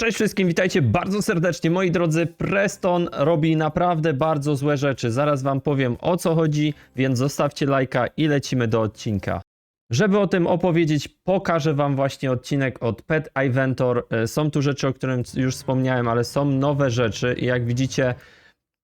Cześć wszystkim, witajcie bardzo serdecznie. Moi drodzy, Preston robi naprawdę bardzo złe rzeczy. Zaraz wam powiem o co chodzi, więc zostawcie lajka i lecimy do odcinka. Żeby o tym opowiedzieć, pokażę wam właśnie odcinek od Pet Inventor. E, Są tu rzeczy, o którym już wspomniałem, ale są nowe rzeczy i jak widzicie,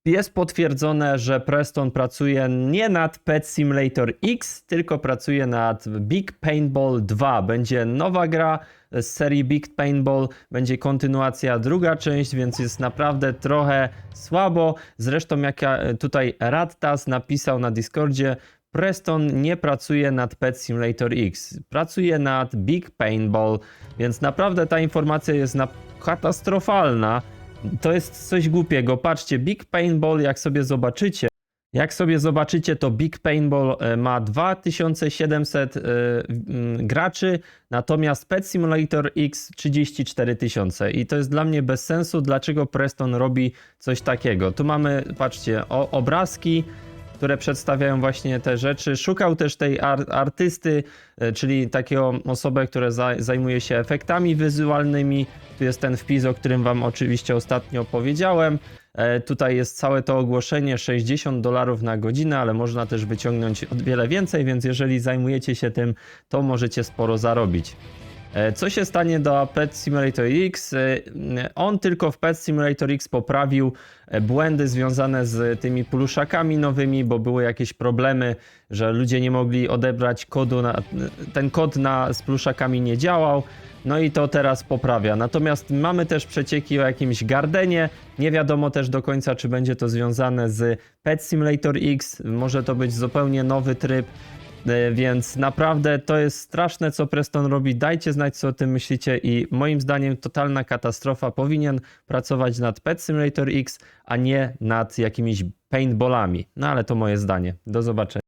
jest potwierdzone, że Preston pracuje nie nad Pet Simulator X, tylko pracuje nad Big Paintball 2. Będzie nowa gra z serii Big Paintball, będzie kontynuacja, druga część, więc jest naprawdę trochę słabo. Zresztą jak ja tutaj Radtas napisał na Discordzie, Preston nie pracuje nad Pet Simulator X, pracuje nad Big Paintball, więc naprawdę ta informacja jest na katastrofalna. To jest coś głupiego. Patrzcie, Big Paintball, jak sobie zobaczycie, jak sobie zobaczycie, to Big Paintball e, ma 2700 e, mm, graczy, natomiast Pet Simulator X 34 tysiące. I to jest dla mnie bez sensu, dlaczego Preston robi coś takiego. Tu mamy, patrzcie, o, obrazki, które przedstawiają właśnie te rzeczy. Szukał też tej ar artysty, e, czyli takiego osobę, która za zajmuje się efektami wizualnymi. Tu jest ten wpis, o którym wam oczywiście ostatnio powiedziałem. E, Tutaj jest całe to ogłoszenie 60 dolarów na godzinę, ale można też wyciągnąć o wiele więcej, więc jeżeli zajmujecie się tym, to możecie sporo zarobić. E, Co się stanie do Pet Simulator X? E, On tylko w Pet Simulator X poprawił e, błędy związane z tymi pluszakami nowymi, bo były jakieś problemy, że ludzie nie mogli odebrać kodu, na, ten kod na, z pluszakami nie działał. No i to teraz poprawia. Natomiast mamy też przecieki o jakimś Gardenie. Nie wiadomo też do końca, czy będzie to związane z Pet Simulator X. Może to być zupełnie nowy tryb. E, Więc naprawdę to jest straszne, co Preston robi. Dajcie znać, co o tym myślicie. I moim zdaniem totalna katastrofa. Powinien pracować nad Pet Simulator X, a nie nad jakimiś paintballami. No ale to moje zdanie. Do zobaczenia.